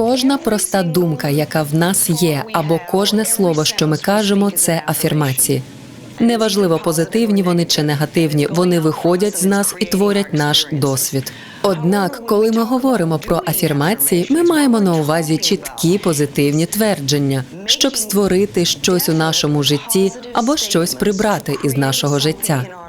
Кожна проста думка, яка в нас є, або кожне слово, що ми кажемо, це афірмації. Неважливо, позитивні вони чи негативні, вони виходять з нас і творять наш досвід. Однак, коли ми говоримо про афірмації, ми маємо на увазі чіткі позитивні твердження, щоб створити щось у нашому житті або щось прибрати із нашого життя.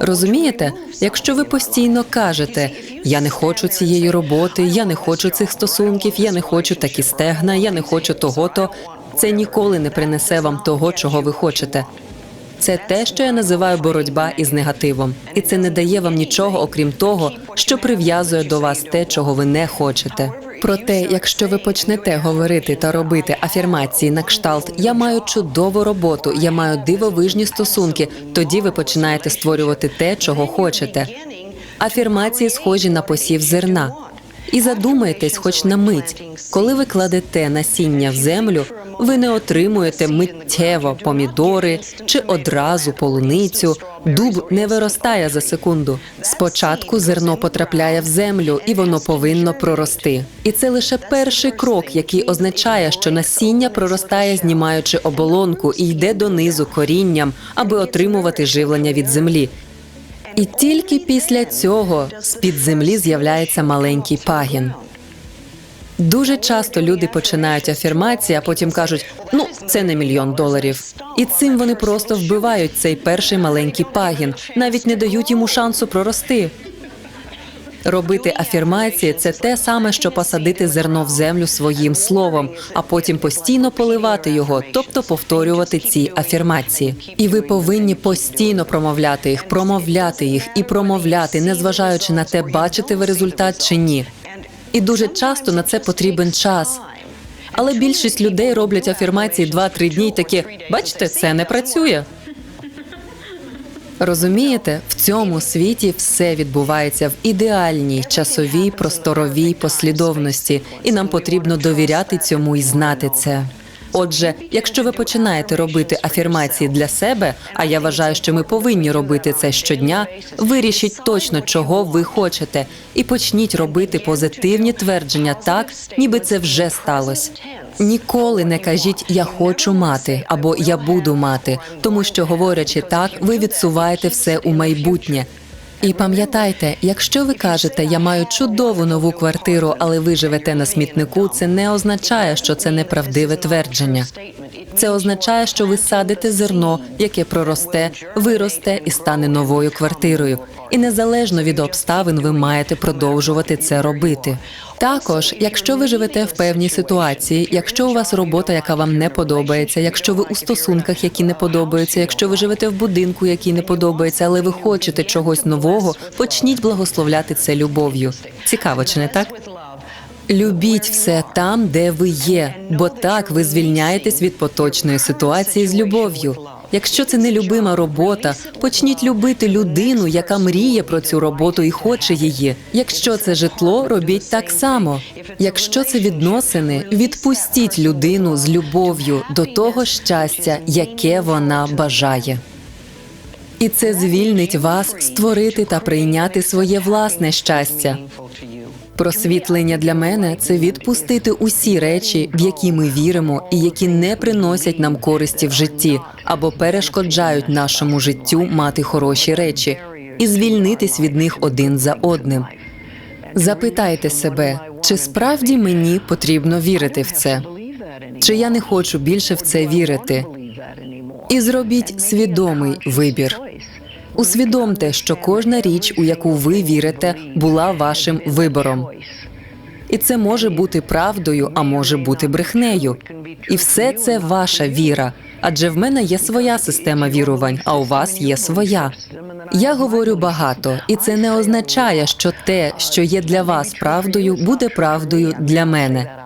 Розумієте, якщо ви постійно кажете я не хочу цієї роботи, я не хочу цих стосунків, я не хочу такі стегна, я не хочу того-то, це ніколи не принесе вам того, чого ви хочете. Це те, що я називаю боротьба із негативом, і це не дає вам нічого, окрім того, що прив'язує до вас те, чого ви не хочете. Проте, якщо ви почнете говорити та робити афірмації на кшталт Я маю чудову роботу, я маю дивовижні стосунки, тоді ви починаєте створювати те, чого хочете. Афірмації схожі на посів зерна. І задумайтесь, хоч на мить, коли ви кладете насіння в землю, ви не отримуєте миттєво помідори чи одразу полуницю. Дуб не виростає за секунду. Спочатку зерно потрапляє в землю, і воно повинно прорости. І це лише перший крок, який означає, що насіння проростає, знімаючи оболонку і йде донизу корінням, аби отримувати живлення від землі. І тільки після цього з-під землі з'являється маленький пагін. Дуже часто люди починають афірмації, а потім кажуть: ну це не мільйон доларів. І цим вони просто вбивають цей перший маленький пагін, навіть не дають йому шансу прорости. Робити афірмації це те саме, що посадити зерно в землю своїм словом, а потім постійно поливати його, тобто повторювати ці афірмації. І ви повинні постійно промовляти їх, промовляти їх і промовляти, незважаючи на те, бачите ви результат чи ні. І дуже часто на це потрібен час. Але більшість людей роблять афірмації 2-3 дні і такі, бачите, це не працює. Розумієте, в цьому світі все відбувається в ідеальній часовій просторовій послідовності, і нам потрібно довіряти цьому і знати це. Отже, якщо ви починаєте робити афірмації для себе, а я вважаю, що ми повинні робити це щодня, вирішіть точно, чого ви хочете, і почніть робити позитивні твердження так, ніби це вже сталося. Ніколи не кажіть я хочу мати або я буду мати, тому що, говорячи так, ви відсуваєте все у майбутнє. І пам'ятайте, якщо ви кажете, я маю чудову нову квартиру, але ви живете на смітнику, це не означає, що це неправдиве твердження. Це означає, що ви садите зерно, яке проросте, виросте і стане новою квартирою. І незалежно від обставин, ви маєте продовжувати це робити. Також, якщо ви живете в певній ситуації, якщо у вас робота, яка вам не подобається, якщо ви у стосунках, які не подобаються, якщо ви живете в будинку, який не подобається, але ви хочете чогось нового, почніть благословляти це любов'ю. Цікаво, чи не так? Любіть все там, де ви є, бо так ви звільняєтесь від поточної ситуації з любов'ю. Якщо це нелюбима робота, почніть любити людину, яка мріє про цю роботу і хоче її. Якщо це житло, робіть так само. Якщо це відносини, відпустіть людину з любов'ю до того щастя, яке вона бажає. І це звільнить вас створити та прийняти своє власне щастя. Просвітлення для мене це відпустити усі речі, в які ми віримо, і які не приносять нам користі в житті або перешкоджають нашому життю мати хороші речі, і звільнитись від них один за одним. Запитайте себе, чи справді мені потрібно вірити в це? Чи я не хочу більше в це вірити? І зробіть свідомий вибір. Усвідомте, що кожна річ, у яку ви вірите, була вашим вибором. І це може бути правдою, а може бути брехнею. І все це ваша віра. Адже в мене є своя система вірувань, а у вас є своя. Я говорю багато, і це не означає, що те, що є для вас правдою, буде правдою для мене.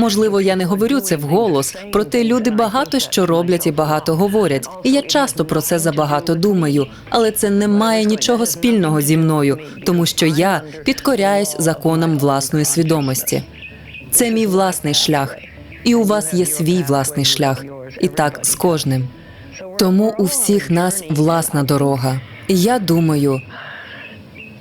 Можливо, я не говорю це вголос, проте люди багато що роблять і багато говорять. І я часто про це забагато думаю, але це не має нічого спільного зі мною, тому що я підкоряюсь законам власної свідомості. Це мій власний шлях, і у вас є свій власний шлях, і так з кожним. Тому у всіх нас власна дорога. І я думаю,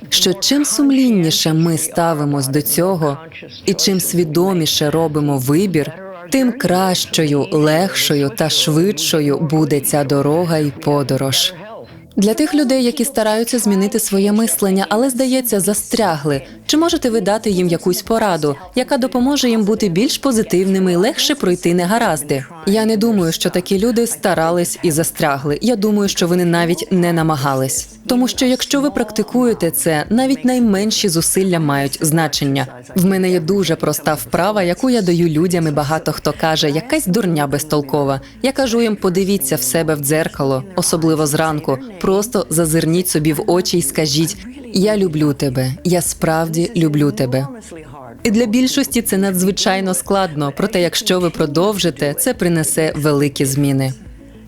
що чим сумлінніше ми ставимось до цього, і чим свідоміше робимо вибір, тим кращою, легшою та швидшою буде ця дорога і подорож. Для тих людей, які стараються змінити своє мислення, але здається, застрягли. Чи можете ви дати їм якусь пораду, яка допоможе їм бути більш позитивними і легше пройти негаразди? Я не думаю, що такі люди старались і застрягли. Я думаю, що вони навіть не намагались. Тому що якщо ви практикуєте це, навіть найменші зусилля мають значення. В мене є дуже проста вправа, яку я даю людям, і багато хто каже, якась дурня безтолкова. Я кажу їм, подивіться в себе в дзеркало, особливо зранку. Просто зазирніть собі в очі і скажіть: Я люблю тебе, я справді люблю тебе. І для більшості це надзвичайно складно. Проте, якщо ви продовжите, це принесе великі зміни.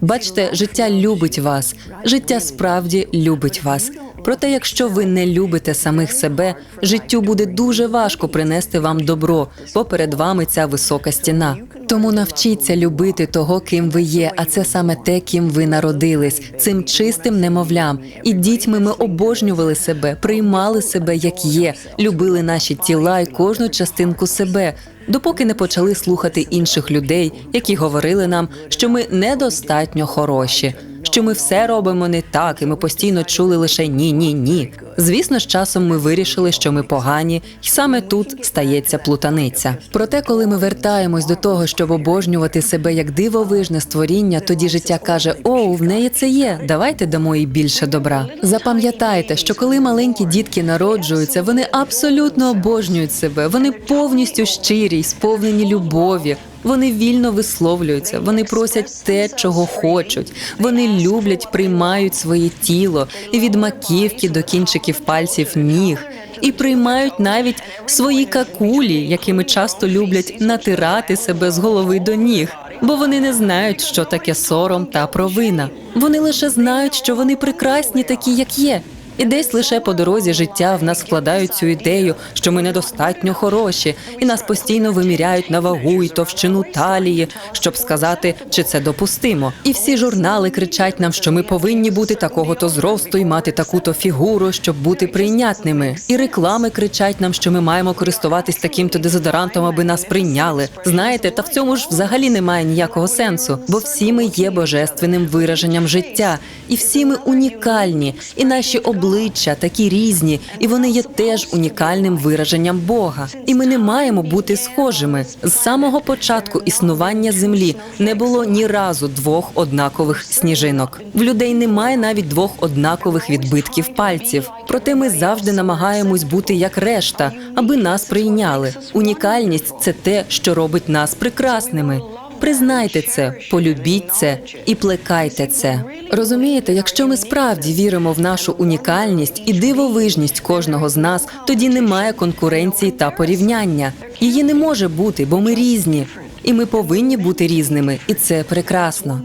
Бачте, життя любить вас, життя справді любить вас. Проте, якщо ви не любите самих себе, життю буде дуже важко принести вам добро, бо перед вами ця висока стіна. Тому навчіться любити того, ким ви є, а це саме те, ким ви народились, цим чистим немовлям. І дітьми ми обожнювали себе, приймали себе як є, любили наші тіла і кожну частинку себе. Допоки не почали слухати інших людей, які говорили нам, що ми недостатньо хороші, що ми все робимо не так, і ми постійно чули лише ні, ні, ні. Звісно, з часом ми вирішили, що ми погані, і саме тут стається плутаниця. Проте, коли ми вертаємось до того, щоб обожнювати себе як дивовижне створіння, тоді життя каже: О, в неї це є. Давайте дамо їй більше добра. Запам'ятайте, що коли маленькі дітки народжуються, вони абсолютно обожнюють себе, вони повністю щирі, сповнені любові. Вони вільно висловлюються, вони просять те, чого хочуть. Вони люблять, приймають своє тіло і від маківки до кінчиків пальців ніг, і приймають навіть свої какулі, якими часто люблять натирати себе з голови до ніг. Бо вони не знають, що таке сором та провина. Вони лише знають, що вони прекрасні, такі як є. І десь лише по дорозі життя в нас вкладають цю ідею, що ми недостатньо хороші, і нас постійно виміряють на вагу і товщину талії, щоб сказати, чи це допустимо. І всі журнали кричать нам, що ми повинні бути такого то зросту і мати таку-то фігуру, щоб бути прийнятними. І реклами кричать нам, що ми маємо користуватись таким-то дезодорантом, аби нас прийняли. Знаєте, та в цьому ж взагалі немає ніякого сенсу, бо всі ми є божественним вираженням життя, і всі ми унікальні, і наші обличчя такі різні, і вони є теж унікальним вираженням Бога. І ми не маємо бути схожими. З самого початку існування землі не було ні разу двох однакових сніжинок. В людей немає навіть двох однакових відбитків пальців. Проте ми завжди намагаємось бути як решта, аби нас прийняли. Унікальність це те, що робить нас прекрасними. Признайте це, полюбіть це і плекайте це. Розумієте, якщо ми справді віримо в нашу унікальність і дивовижність кожного з нас, тоді немає конкуренції та порівняння. Її не може бути, бо ми різні, і ми повинні бути різними, і це прекрасно.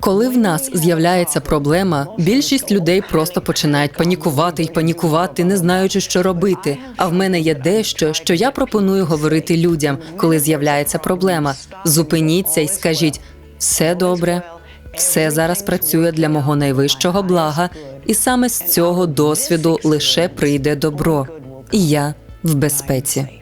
Коли в нас з'являється проблема, більшість людей просто починають панікувати й панікувати, не знаючи, що робити. А в мене є дещо, що я пропоную говорити людям, коли з'являється проблема. Зупиніться і скажіть: все добре, все зараз працює для мого найвищого блага, і саме з цього досвіду лише прийде добро. І я в безпеці.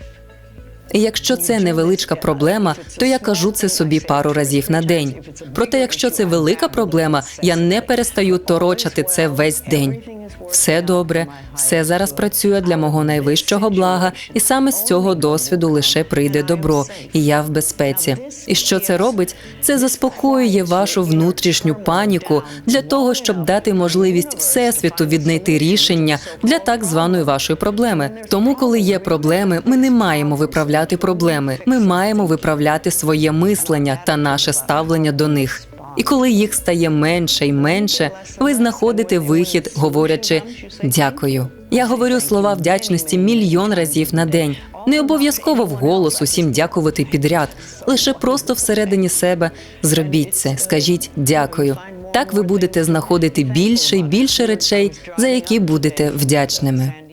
І якщо це невеличка проблема, то я кажу це собі пару разів на день. Проте, якщо це велика проблема, я не перестаю торочати це весь день. Все добре, все зараз працює для мого найвищого блага, і саме з цього досвіду лише прийде добро, і я в безпеці. І що це робить? Це заспокоює вашу внутрішню паніку для того, щоб дати можливість всесвіту віднайти рішення для так званої вашої проблеми. Тому, коли є проблеми, ми не маємо виправляти проблеми. Ми маємо виправляти своє мислення та наше ставлення до них. І коли їх стає менше і менше, ви знаходите вихід, говорячи дякую. Я говорю слова вдячності мільйон разів на день. Не обов'язково вголос усім дякувати підряд, лише просто всередині себе зробіть це, скажіть дякую. Так ви будете знаходити більше і більше речей, за які будете вдячними.